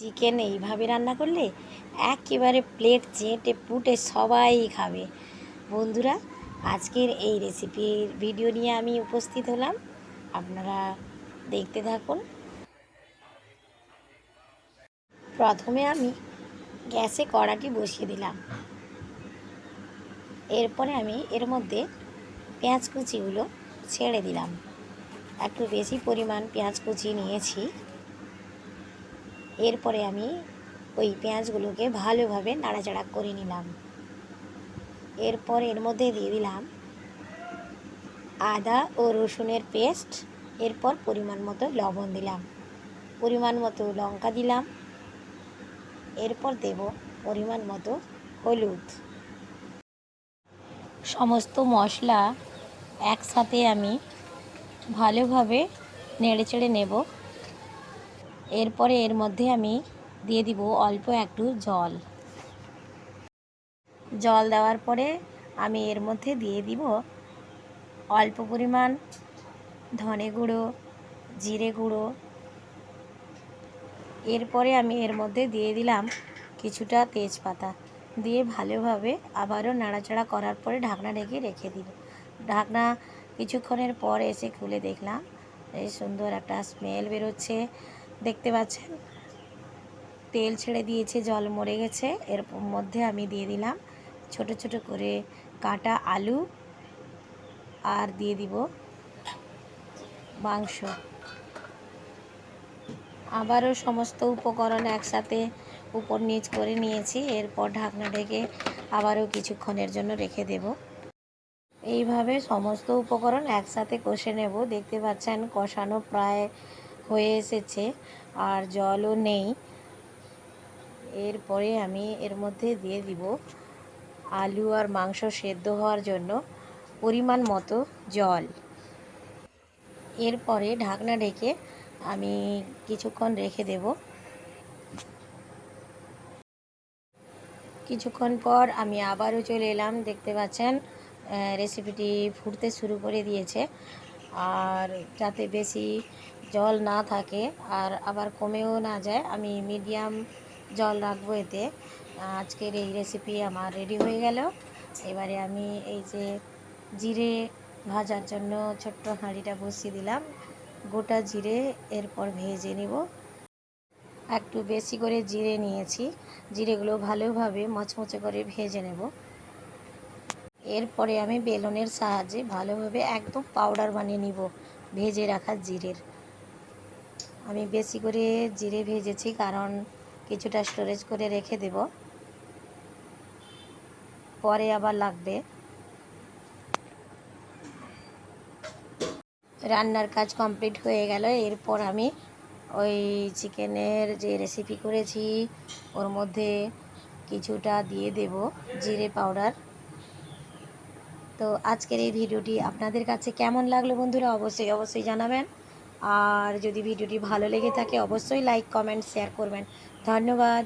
Chicken এইভাবে রান্না করলে একেবারে প্লেট চেটে পুটে সবাই খাবে। বন্ধুরা, আজকের এই রেসিপির ভিডিও নিয়ে আমি উপস্থিত হলাম। আপনারা দেখতে থাকুন। প্রথমে আমি গ্যাসে কড়াটি বসিয়ে দিলাম। এরপরে আমি এর মধ্যে পেঁয়াজ কুচিগুলো ছেড়ে দিলাম। একটু বেশি পরিমাণ পেঁয়াজ কুচি নিয়েছি। এরপরে আমি ওই পেঁয়াজগুলোকে ভালোভাবে নাড়াচাড়া করে নিলাম। এরপর এর মধ্যে দিয়ে দিলাম আদা ও রসুনের পেস্ট। এরপর পরিমাণ মতো লবণ দিলাম। পরিমাণ মতো লঙ্কা দিলাম। এরপর দেব পরিমাণ মতো হলুদ। সমস্ত মশলা একসাথে আমি ভালোভাবে নেড়েচেড়ে নেব। এরপরে এর মধ্যে আমি দিয়ে দিব অল্প একটু জল। জল দেওয়ার পরে আমি এর মধ্যে দিয়ে দিব অল্প পরিমাণ ধনে গুঁড়ো, জিরে গুঁড়ো। এরপরে আমি এর মধ্যে দিয়ে দিলাম কিছুটা তেজপাতা। দিয়ে ভালোভাবে আবারও নাড়াচাড়া করার পরে ঢাকনা ঢেকে রেখে দিল ঢাকনা কিছুক্ষণের পর এসে খুলে দেখলাম এই সুন্দর একটা স্মেল বেরোচ্ছে। দেখতে পাচ্ছেন? তেল ছেড়ে দিয়েছে, জল মরে গেছে। এর মধ্যে আমি দিয়ে দিলাম ছোট ছোট করে কাটা আলু আর দিয়ে দিব মাংস। আবারও সমস্ত উপকরণ একসাথে উপর নিচ করে নিয়েছি। এরপর ঢাকনা ঢেকে আবারও কিছুক্ষণের জন্য রেখে দেব। এইভাবে সমস্ত উপকরণ একসাথে কষে নেব। দেখতে পাচ্ছেন, কষানো প্রায় হয়ে এসেছে, আর জলও নেই। এরপরে আমি এর মধ্যে দিয়ে দিব আলু আর মাংস সেদ্ধ হওয়ার জন্য পরিমাণ মতো জল। এরপরে ঢাকনা ঢেকে আমি কিছুক্ষণ রেখে দেব। কিছুক্ষণ পর আমি আবারও চলে এলাম, দেখতে পাচ্ছেন রেসিপিটি ফুটতে শুরু করে দিয়েছে। আর যাতে বেশি জল না থাকে আর আবার কমেও না যায়, আমি মিডিয়াম জল রাখব এতে। আজকের এই রেসিপি আমার রেডি হয়ে গেল। এবারে আমি এই যে জিরে ভাজার জন্য ছোট্ট হাঁড়িটা বসিয়ে দিলাম। গোটা জিরে এরপর ভেজে নিব। একটু বেশি করে জিরে নিয়েছি। জিরেগুলো ভালোভাবে মচমচে করে ভেজে নেব। এরপরে আমি বেলনের সাহায্যে ভালোভাবে একদম পাউডার বানিয়ে নিব ভেজে রাখা জিরের। আমি বেশি করে জিরে ভেজেছি, কারণ কিছুটা স্টোরেজ করে রেখে দেব। পরে আবার লাগবে। রান্নার কাজ কমপ্লিট হয়ে গেল। এরপর আমি ওই চিকেনের যে রেসিপি করেছি, ওর মধ্যে কিছুটা দিয়ে দেব জিরে পাউডার তো আজকের এই ভিডিওটি আপনাদের কাছে কেমন লাগল বন্ধুরা, অবশ্যই অবশ্যই জানাবেন। আর যদি ভিডিওটি ভালো লেগে থাকে অবশ্যই লাইক কমেন্ট শেয়ার করবেন। ধন্যবাদ।